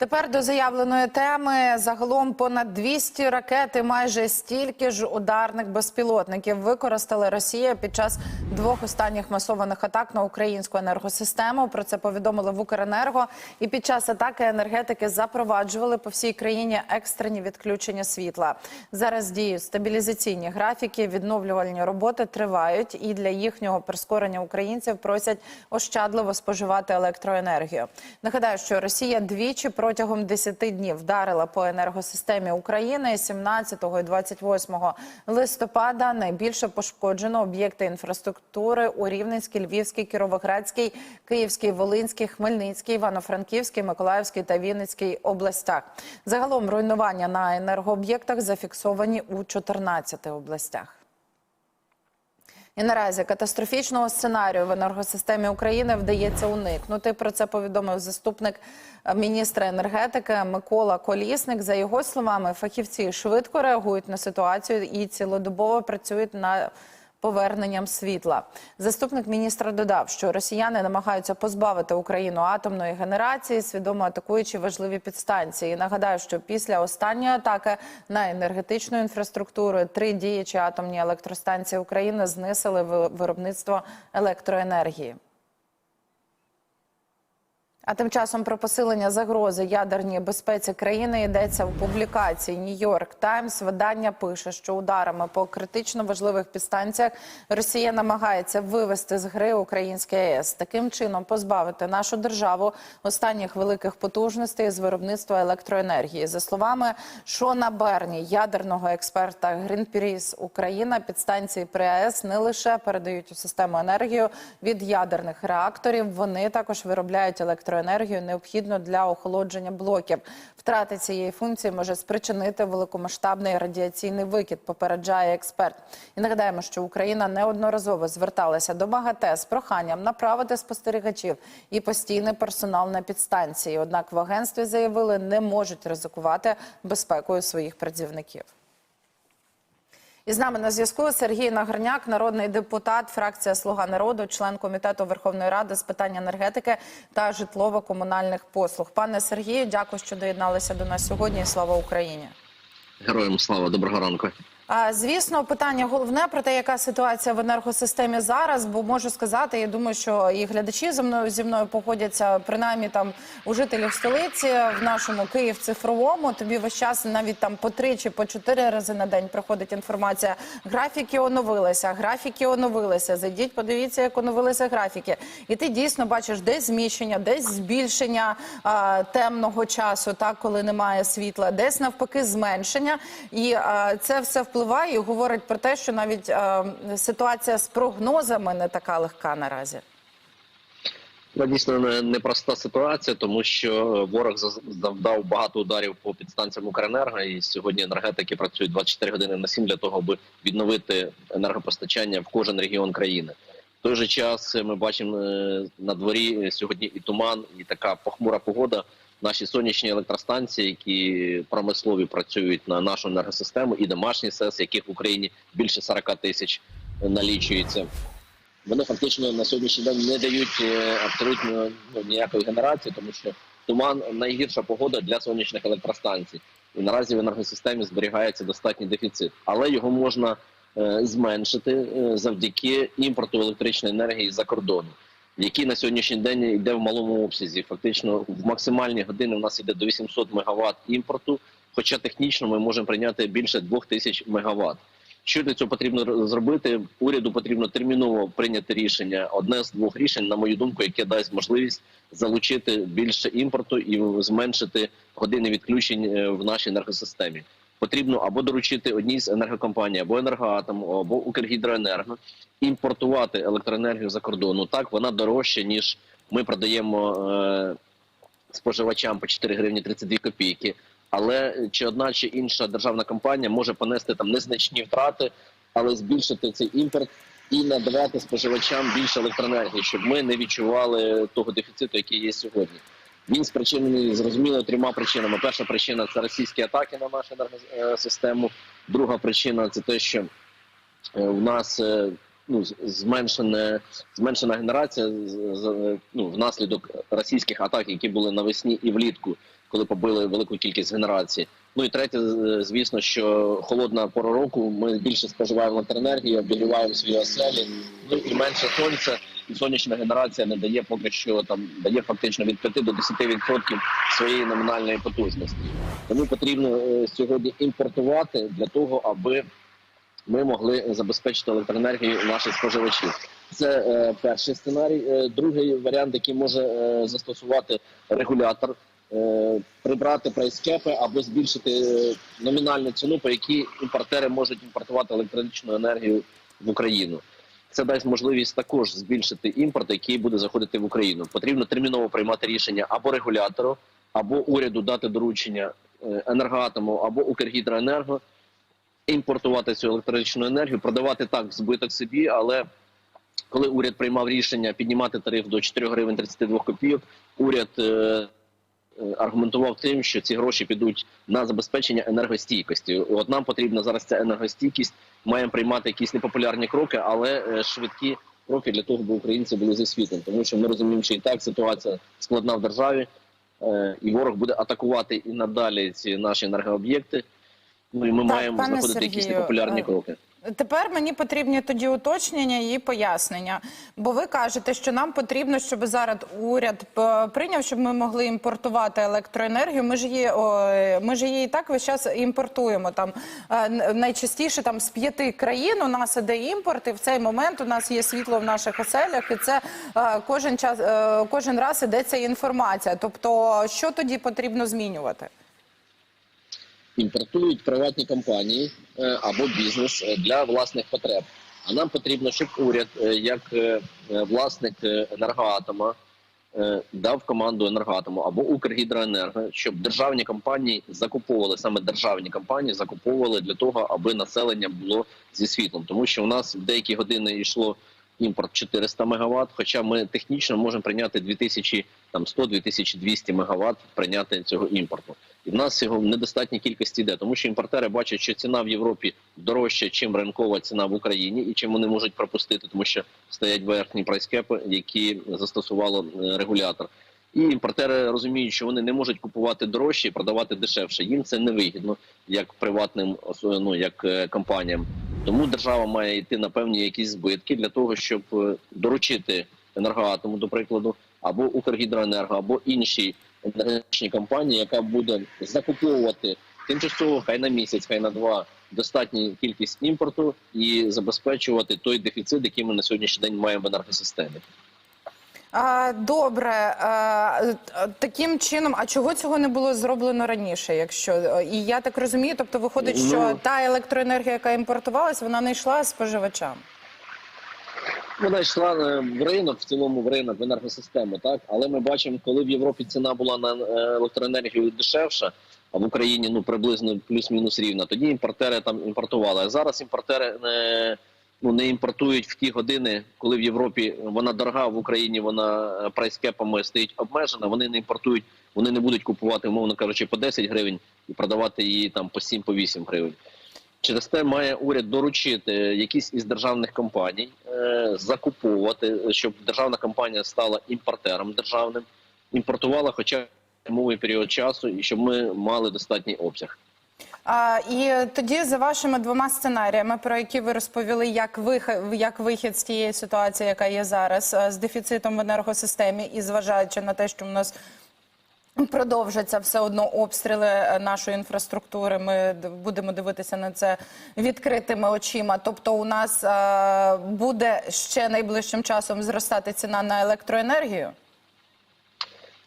Тепер до заявленої теми загалом понад 200 ракет і майже стільки ж ударних безпілотників використали Росія під час двох останніх масованих атак на українську енергосистему. Про це повідомили в Укренерго. І під час атаки енергетики запроваджували по всій країні екстрені відключення світла. Зараз діють стабілізаційні графіки, відновлювальні роботи тривають, і для їхнього прискорення українців просять ощадливо споживати електроенергію. Нагадаю, що Росія двічі протягом 10 днів вдарила по енергосистемі України 17 і 28 листопада. Найбільше пошкоджено об'єкти інфраструктури у Рівненській, Львівській, Кіровоградській, Київській, Волинській, Хмельницькій, Івано-Франківській, Миколаївській та Вінницькій областях. Загалом руйнування на енергооб'єктах зафіксовані у 14 областях. І наразі катастрофічного сценарію в енергосистемі України вдається уникнути. Про це повідомив заступник е, міністра енергетики Микола Колісник. За його словами, фахівці швидко реагують на ситуацію і цілодобово працюють на поверненням світла. Заступник міністра додав, що росіяни намагаються позбавити Україну атомної генерації, свідомо атакуючи важливі підстанції. І нагадаю, що після останньої атаки на енергетичну інфраструктуру три діячі атомні електростанції України знисили ви- виробництво електроенергії. А тим часом про посилення загрози ядерній безпеці країни йдеться в публікації Нью-Йорк Таймс. Видання пише, що ударами по критично важливих підстанціях Росія намагається вивести з гри українське АЕС, таким чином позбавити нашу державу останніх великих потужностей з виробництва електроенергії. За словами Шона Берні, ядерного експерта Greenpeace Україна, підстанції при АЕС не лише передають у систему енергію від ядерних реакторів, вони також виробляють електроенергію, необхідну для охолодження блоків. Втрата цієї функції може спричинити великомасштабний радіаційний викид, попереджає експерт. І нагадаємо, що Україна неодноразово зверталася до МАГАТЕ з проханням направити спостерігачів і постійний персонал на підстанції. Однак в агентстві заявили, не можуть ризикувати безпекою своїх працівників. І з нами на зв'язку Сергій Нагорняк, народний депутат, фракція Слуга народу, член комітету Верховної Ради з питань енергетики та житлово-комунальних послуг. Пане Сергію, дякую, що доєдналися до нас сьогодні. Слава Україні! Героям слава, доброго ранку. Звісно, питання головне про те, яка ситуація в енергосистемі зараз. Бо можу сказати, я думаю, що і глядачі зі мною зі мною погодяться, принаймні там у жителів столиці в нашому Київ цифровому. Тобі весь час навіть там по три чи по чотири рази на день приходить інформація. Графіки оновилися, графіки оновилися. Зайдіть, подивіться, як оновилися графіки. І ти дійсно бачиш десь зміщення, десь збільшення а, темного часу, так коли немає світла, десь навпаки зменшення. І а, це все впливає і говорить про те, що навіть а, ситуація з прогнозами не така легка наразі. Ну, дійсно непроста ситуація, тому що ворог завдав багато ударів по підстанціям Укренерго, і сьогодні енергетики працюють 24 години на 7 для того, аби відновити енергопостачання в кожен регіон країни. В той же час ми бачимо е, на дворі сьогодні і туман, і така похмура погода. Наші сонячні електростанції, які промислові працюють на нашу енергосистему, і домашні СЕС, яких в Україні більше 40 тисяч налічується. вони фактично на сьогоднішній день не дають е, абсолютно ну, ніякої генерації, тому що туман найгірша погода для сонячних електростанцій. І наразі в енергосистемі зберігається достатній дефіцит, але його можна е, зменшити е, завдяки імпорту електричної енергії за кордону, який на сьогоднішній день йде в малому обсязі. Фактично, в максимальні години у нас йде до 800 МВт імпорту. Хоча технічно ми можемо прийняти більше 2000 МВт. Що для цього потрібно зробити? Уряду потрібно терміново прийняти рішення. Одне з двох рішень, на мою думку, яке дасть можливість залучити більше імпорту і зменшити години відключень е, в нашій енергосистемі. Потрібно або доручити одній з енергокомпаній, або енергоатом, або Укргідроенерго імпортувати електроенергію за кордону. Так вона дорожча ніж ми продаємо е, споживачам по 4 гривні 32 копійки. Але чи одна чи інша державна компанія може понести там незначні втрати, але збільшити цей імпорт і надавати споживачам більше електроенергії, щоб ми не відчували того дефіциту, який є сьогодні. Він спричинений зрозуміло трьома причинами. Перша причина це російські атаки на нашу енергосистему. Друга причина це те, що е, в нас е, ну, з- зменшене, зменшена генерація ну, внаслідок російських атак, які були навесні і влітку коли побили велику кількість генерацій. Ну і третє, е, звісно, що холодна пора року. Ми більше споживаємо електроенергії, обігріваємо свої оселі. Ну і менше сонця. Сонячна генерація не дає поки що там дає фактично від 5 до 10% своєї номінальної потужності. Тому потрібно е, сьогодні імпортувати для того, аби ми могли забезпечити електроенергію наших споживачів. Це е, перший сценарій. Е, другий варіант, який може е, застосувати регулятор, е, прибрати прайскепи або збільшити е, номінальну ціну, по якій імпортери можуть імпортувати електричну енергію в Україну. Це дасть можливість також збільшити імпорт, який буде заходити в Україну. Потрібно терміново приймати рішення або регулятору, або уряду дати доручення е, енергоатому або Укргідроенерго імпортувати цю електричну енергію, продавати так збиток собі. Але коли уряд приймав рішення піднімати тариф до 4 гривень 32 копійок, уряд е, аргументував тим, що ці гроші підуть на забезпечення енергостійкості. От нам потрібна зараз ця енергостійкість. Маємо приймати якісь непопулярні кроки, але е, швидкі кроки для того, щоб українці були зі світом, тому що ми розуміємо, що і так ситуація складна в державі, е, і ворог буде атакувати і надалі ці наші енергооб'єкти. Ну і ми Так, маємо знаходити якісь непопулярні е, кроки. Тепер мені потрібні тоді уточнення і пояснення. Бо ви кажете, що нам потрібно, щоб зараз уряд е, прийняв, щоб ми могли імпортувати електроенергію. Ми ж її ми ж її і так весь час імпортуємо. Там е, найчастіше там з п'яти країн у нас іде імпорт, і в цей момент у нас є світло в наших оселях, і це е, кожен час, кожен раз іде ця інформація. Тобто, що тоді потрібно змінювати? Імпортують приватні компанії е, або бізнес е, для власних потреб. А нам потрібно, щоб уряд, е, як власник енергоатома, дав команду енергоатому або Укргідроенерго, щоб державні компанії закуповували саме державні компанії, закуповували для того, аби населення було зі світлом, тому що у нас в деякі години йшло імпорт 400 МВт, хоча ми технічно можемо прийняти 2000, там 100-2200 МВт прийняти цього імпорту. І в нас його в недостатній кількості йде, тому що імпортери бачать, що ціна в Європі дорожча, чим ринкова ціна в Україні, і чим вони можуть пропустити, тому що стоять верхні прайскепи, які застосувало е, регулятор. І імпортери розуміють, що вони не можуть купувати дорожче і продавати дешевше. Їм це не вигідно, як приватним ну, як е, компаніям. Тому держава має йти на певні якісь збитки для того, щоб е, доручити енергоатому, до прикладу, або Укргідроенерго, або іншій енергетичній компанії, яка буде закуповувати тимчасово, хай на місяць, хай на два достатню кількість імпорту і забезпечувати той дефіцит, який ми на сьогоднішній день маємо в енергосистемі. Добре, е, таким чином, а чого цього не було зроблено раніше? Якщо е, і я так розумію, тобто виходить, що Ну. та електроенергія, яка імпортувалась, вона не йшла споживачам. Вона йшла е, в ринок, в цілому в ринок, в енергосистему, так але ми бачимо, коли в Європі ціна була на електроенергію дешевша, а в Україні ну приблизно плюс-мінус рівна. Тоді імпортери там імпортували. А зараз імпортери ну, не імпортують в ті години, коли в Європі вона дорога, в Україні вона е, прайскепами стоїть обмежена. Вони не імпортують, вони не будуть купувати, умовно кажучи, по 10 гривень і продавати її там по 7 по 8 гривень. Через те має уряд доручити якісь із державних компаній е, закуповувати, щоб державна компанія стала імпортером державним, імпортувала хоча мовий період часу, і щоб ми мали достатній обсяг. А, і тоді за вашими двома сценаріями, про які ви розповіли, як вихід, як вихід з тієї ситуації, яка є зараз, е, з дефіцитом в енергосистемі, і зважаючи на те, що в нас продовжаться все одно обстріли е, нашої інфраструктури. Ми будемо дивитися на це відкритими очима. Тобто, у нас е, буде ще найближчим часом зростати ціна на електроенергію.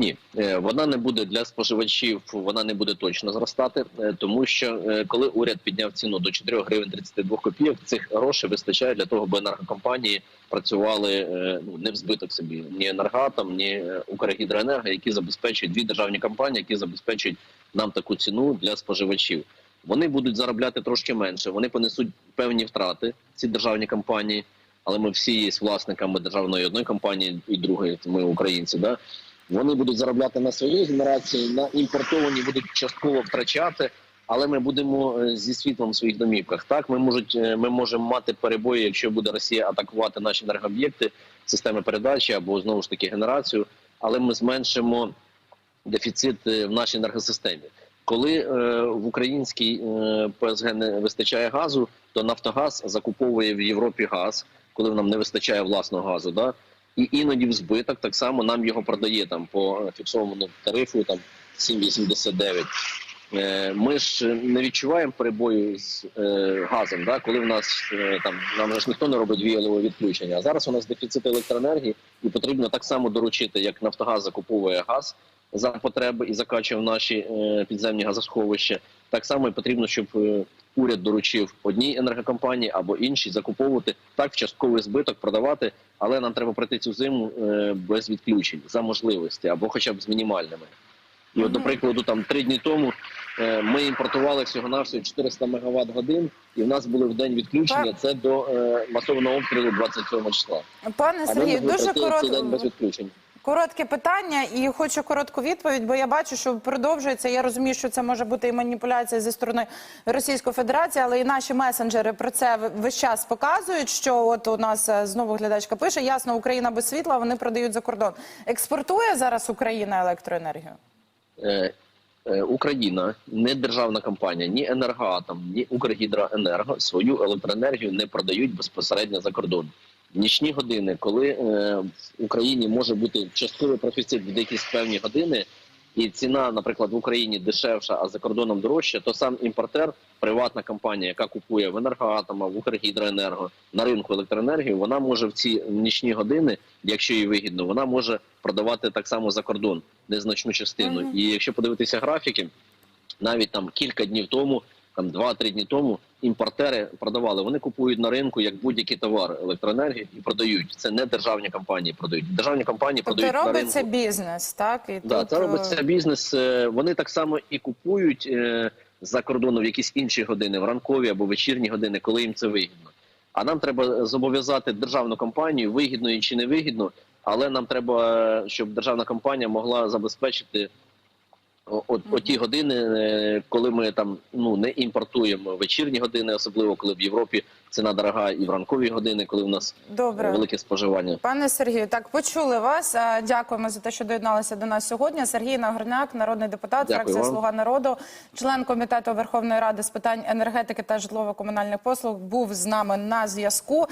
Ні, е, вона не буде для споживачів, вона не буде точно зростати, е, тому що е, коли уряд підняв ціну до 4 гривень 32 копійок, цих грошей вистачає для того, аби енергокомпанії працювали ну не в збиток собі ні енергатом, ні Укргідроенерго, які забезпечують дві державні компанії, які забезпечують нам таку ціну для споживачів. Вони будуть заробляти трошки менше. Вони понесуть певні втрати ці державні компанії, але ми всі є власниками державної одної компанії і другої. Ми українці, да. Вони будуть заробляти на своїй генерації, на імпортовані будуть частково втрачати, але ми будемо е, зі світлом в своїх домівках. Так, ми можуть, е, ми можемо мати перебої, якщо буде Росія атакувати наші енергооб'єкти, системи передачі або знову ж таки генерацію, але ми зменшимо дефіцит е, в нашій енергосистемі. Коли е, в українській е, ПСГ не вистачає газу, то Нафтогаз закуповує в Європі газ, коли нам не вистачає власного газу. Да? І іноді в збиток так само нам його продає там по фіксованому тарифу там 7,89. Е, Ми ж не відчуваємо перебою з е, газом, да? коли в нас е, там нам ж ніхто не робить віялове відключення. А зараз у нас дефіцит електроенергії, і потрібно так само доручити, як Нафтогаз закуповує газ за потреби і закачує в наші е, підземні газосховища. Так само і потрібно, щоб е, уряд доручив одній енергокомпанії або іншій закуповувати так в частковий збиток, продавати. Але нам треба пройти цю зиму е, без відключень за можливості або хоча б з мінімальними. І от, до прикладу, там три дні тому ми імпортували всього навсього 400 мегаватт годин, і в нас були в день відключення. Це до масованого обстрілу 27 числа. Пане Сергію, дуже цей день без коротко. Коротке питання і хочу коротку відповідь, бо я бачу, що продовжується. Я розумію, що це може бути і маніпуляція зі сторони Російської Федерації, але і наші месенджери про це весь час показують. Що от у нас е, знову глядачка пише: ясно, Україна без світла, вони продають за кордон. Експортує зараз Україна електроенергію? Е, е, Україна не державна компанія, ні енергоатом, ні Укргідроенерго свою електроенергію не продають безпосередньо за кордон. В нічні години, коли е, в Україні може бути частковий профіцит в якісь певні години, і ціна, наприклад, в Україні дешевша, а за кордоном дорожча, то сам імпортер, приватна компанія, яка купує в енергоатома, в Укргідроенерго на ринку електроенергію, вона може в ці нічні години, якщо їй вигідно, вона може продавати так само за кордон незначну частину. І якщо подивитися графіки, навіть там кілька днів тому, там два-три дні тому, імпортери продавали. Вони купують на ринку як будь-який товар електроенергії і продають. Це не державні компанії продають. Державні компанії Тобто продають на робиться ринку. бізнес, так? І Да, тут, це е, робиться бізнес. Е, Вони так само і купують е, за кордону в якісь інші години, в ранкові або вечірні години, коли їм це вигідно. А нам треба зобов'язати державну компанію, вигідно чи не вигідно, але нам треба, е, щоб державна компанія могла забезпечити о- от, Мгм. оті години, е, коли ми там ну не імпортуємо вечірні години, особливо коли в Європі ціна дорога, і в ранкові години, коли в нас е, Добре. велике споживання. Пане Сергію, так почули вас. Дякуємо за те, що доєдналися до нас сьогодні. Сергій Нагорняк, народний депутат, Дякую фракція вам. Слуга народу, член комітету Верховної Ради з питань енергетики та житлово-комунальних послуг, був з нами на зв'язку.